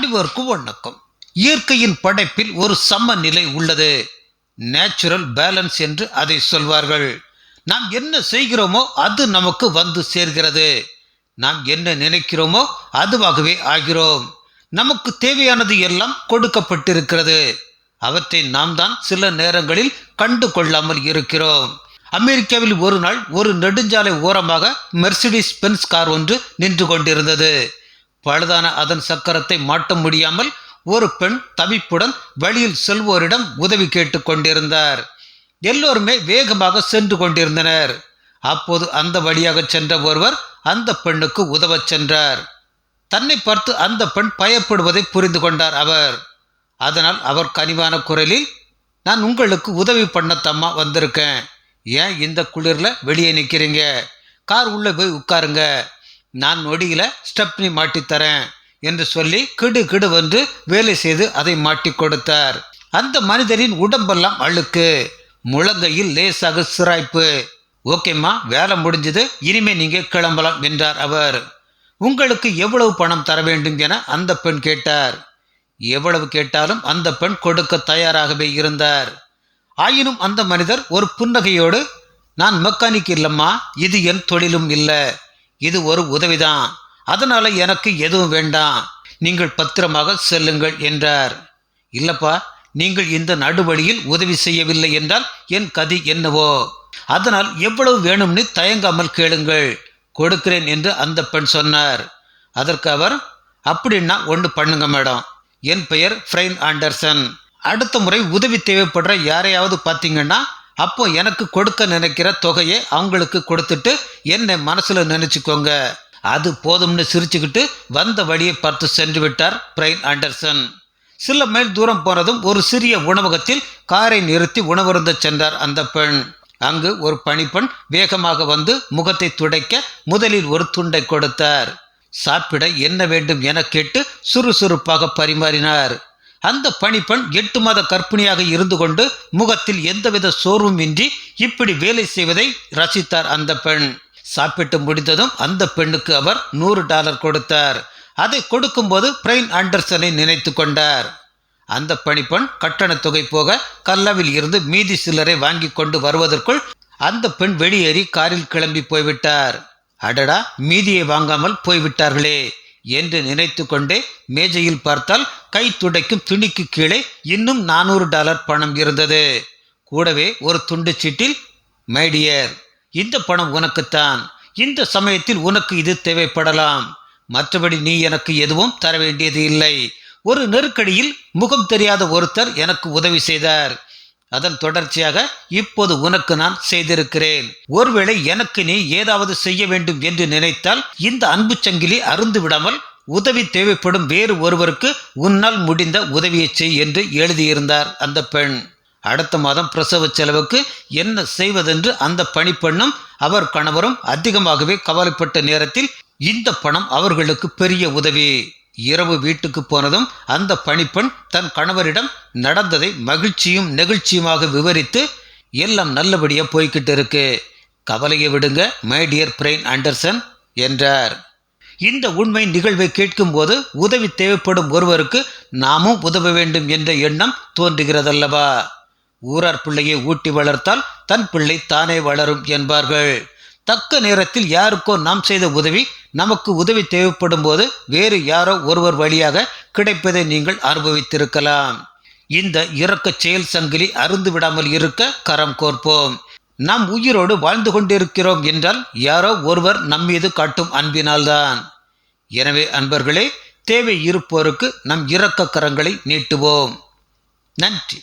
அனைவருக்கும் வணக்கம். இயற்கையின் படைப்பில் ஒரு சமநிலை உள்ளது. நேச்சுரல் பேலன்ஸ் என்று அதை சொல்வார்கள். நாம் என்ன செய்கிறோமோ அது நமக்கு வந்து சேர்கிறது. நாம் என்ன நினைக்கிறோமோ அதுவாகவே ஆகிறோம். நமக்கு தேவையானது எல்லாம் கொடுக்கப்பட்டிருக்கிறது. அவற்றை நாம் தான் சில நேரங்களில் கண்டு கொள்ளாமல் இருக்கிறோம். அமெரிக்காவில் ஒரு நாள் ஒரு நெடுஞ்சாலை ஓரமாக மெர்சிடிஸ் பென்ஸ் கார் ஒன்று நின்று கொண்டிருந்தது. பழுதான அதன் சக்கரத்தை மாட்ட முடியாமல் ஒரு பெண் தவிப்புடன் வழியில் செல்வோரிடம் உதவி கேட்டு கொண்டிருந்தார். எல்லோருமே வேகமாக சென்று கொண்டிருந்தனர். அப்போது அந்த வழியாக சென்ற ஒருவர் அந்த பெண்ணுக்கு உதவச் சென்றார். தன்னை பார்த்து அந்த பெண் பயப்படுவதை புரிந்து கொண்டார் அவர். அதனால் அவர் கனிவான குரலில் நான் உங்களுக்கு உதவி பண்ணத்தம்மா வந்திருக்கேன். ஏன் இந்த குளிரில் வெளியே நிற்கிறீங்க கார் உள்ளே போய் உட்காருங்க. நான் நொடியில் ஸ்டெப்னி மாட்டித்தரேன் என்று சொல்லி கிடு கிடு வந்து வேலை செய்து அதை மாட்டி கொடுத்தார். அந்த மனிதரின் உடம்பெல்லாம் அழுக்கு. முழங்கையில் லேசாக சிராய்ப்பு. ஓகேம்மா வேலை முடிஞ்சது இனிமே நீங்கள் கிளம்பலாம் என்றார் அவர். உங்களுக்கு எவ்வளவு பணம் தர வேண்டும் என அந்த பெண் கேட்டார். எவ்வளவு கேட்டாலும் அந்த பெண் கொடுக்க தயாராகவே இருந்தார். ஆயினும் அந்த மனிதர் ஒரு புன்னகையோடு நான் மெக்கானிக் இல்லம்மா இது என் தொழிலும் இல்லை. இது ஒரு உதவிதான். அதனால் எனக்கு எதுவும் வேண்டாம். நீங்கள் பத்திரமாக செல்லுங்கள் என்றார். இல்லப்பா நீங்கள் இந்த நடுவழியில் உதவி செய்யவில்லை என்றால் என் கதி என்னவோ? அதனால் எவ்வளவு வேணும்னு தயங்காமல் கேளுங்கள். கொடுக்கிறேன் என்று அந்த பெண் சொன்னார். அதற்கு அவர் அப்படின்னா ஒன்று பண்ணுங்க மேடம். என் பெயர் ஃப்ரைன் ஆண்டர்சன். அடுத்த முறை உதவி தேவைப்படுற யாரையாவது பார்த்தீங்கன்னா அப்போ எனக்கு கொடுக்க நினைக்கிற தொகையை அவங்களுக்கு கொடுத்துட்டு என்னை மனசில் நினைச்சுக்கோங்க. அது போதும்னு சிரிச்சுக்கிட்டு வந்த வழியை பார்த்து சென்று விட்டார் பிரைன் ஆண்டர்சன். சில மைல் தூரம் போனதும் ஒரு சிறிய உணவகத்தில் காரை நிறுத்தி உணவருந்த சென்றார் அந்த பெண். அங்கு ஒரு பணிப்பெண் வேகமாக வந்து முகத்தை துடைக்க முதலில் ஒரு துண்டை கொடுத்தார். சாப்பிட என்ன வேண்டும் என கேட்டு சுறுசுறுப்பாக பரிமாறினார். அந்த பணிப்பெண் எட்டு மாத கற்பிணியாக இருந்து கொண்டு முகத்தில் எந்தவித சோர்வும் இன்றி இப்படி வேலை செய்வதை ரசித்தார் அந்த பெண். சாப்பிட்டு முடிந்ததும் அந்த பெண்ணுக்கு அவர் நூறு டாலர் கொடுத்தார். அதை கொடுக்கும்போது பிரைன் ஆண்டர்சனை நினைத்து கொண்டார். அந்த பணிப்பெண் கட்டணத் தொகை போக கல்லாவில் இருந்து மீதி சில்லரை வாங்கி கொண்டு வருவதற்குள் அந்த பெண் வெளியேறி காரில் கிளம்பி போய்விட்டார். அடடா மீதியை வாங்காமல் போய்விட்டார்களே என்று நினைத்து கொண்டே மேஜையில் பார்த்தால் கை துடைக்கும் துணிக்கு கீழே இன்னும் நானூறு டாலர் பணம் இருந்தது. கூடவே ஒரு துண்டு சீட்டில் மைடியர் இந்த பணம் உனக்குத்தான். இந்த சமயத்தில் உனக்கு இது தேவைப்படலாம். மற்றபடி நீ எனக்கு எதுவும் தர வேண்டியது இல்லை. ஒரு நெருக்கடியில் முகம் தெரியாத ஒருத்தர் எனக்கு உதவி செய்தார். அதன் தொடர்ச்சியாக இப்போது உனக்கு நான் செய்திருக்கிறேன். ஒருவேளை எனக்கு நீ ஏதாவது செய்ய வேண்டும் என்று நினைத்தால் இந்த அன்பு சங்கிலி அருந்து விடாமல் உதவி தேவைப்படும் வேறு ஒருவருக்கு உன்னால் முடிந்த உதவியை செய் என்று எழுதியிருந்தார் அந்த பெண். அடுத்த மாதம் பிரசவ செலவுக்கு என்ன செய்வதென்று அந்த பணிப்பெண்ணும் அவர் கணவரும் அதிகமாகவே கவலைப்பட்ட நேரத்தில் இந்த பணம் அவர்களுக்கு பெரிய உதவி. இரவு வீட்டுக்கு போனதும் அந்த பணிப்பெண் தன் கணவரிடம் நடந்ததை மகிழ்ச்சியும் நெகிழ்ச்சியுமாக விவரித்து எல்லாம் நல்லபடியாக போய்கிட்டு இருக்கு. கவலையை விடுங்க மை டியர் பிரைன் ஆண்டர்சன் என்றார். இந்த உண்மை நிகழ்வை கேட்கும்போது உதவி தேவைப்படும் ஒருவருக்கு நாமும் உதவ வேண்டும் என்ற எண்ணம் தோன்றுகிறதல்லவா? ஊரார் பிள்ளையை ஊட்டி வளர்த்தால் தன் பிள்ளை தானே வளரும் என்பார்கள். தக்க நேரத்தில் யாருக்கோ நாம் செய்த உதவி நமக்கு உதவி தேவைப்படும் போது வேறு யாரோ ஒருவர் வழியாக கிடைப்பதை நீங்கள் அனுபவித்திருக்கலாம். இந்த இறக்க செயல் சங்கிலி அருந்து விடாமல் இருக்க கரம் கோர்ப்போம். நாம் உயிரோடு வாழ்ந்து கொண்டிருக்கிறோம் என்றால் யாரோ ஒருவர் நம்மீது காட்டும் அன்பினால்தான். எனவே அன்பர்களே தேவை இருப்போருக்கு நம் இரக்க கரங்களை நீட்டுவோம். நன்றி.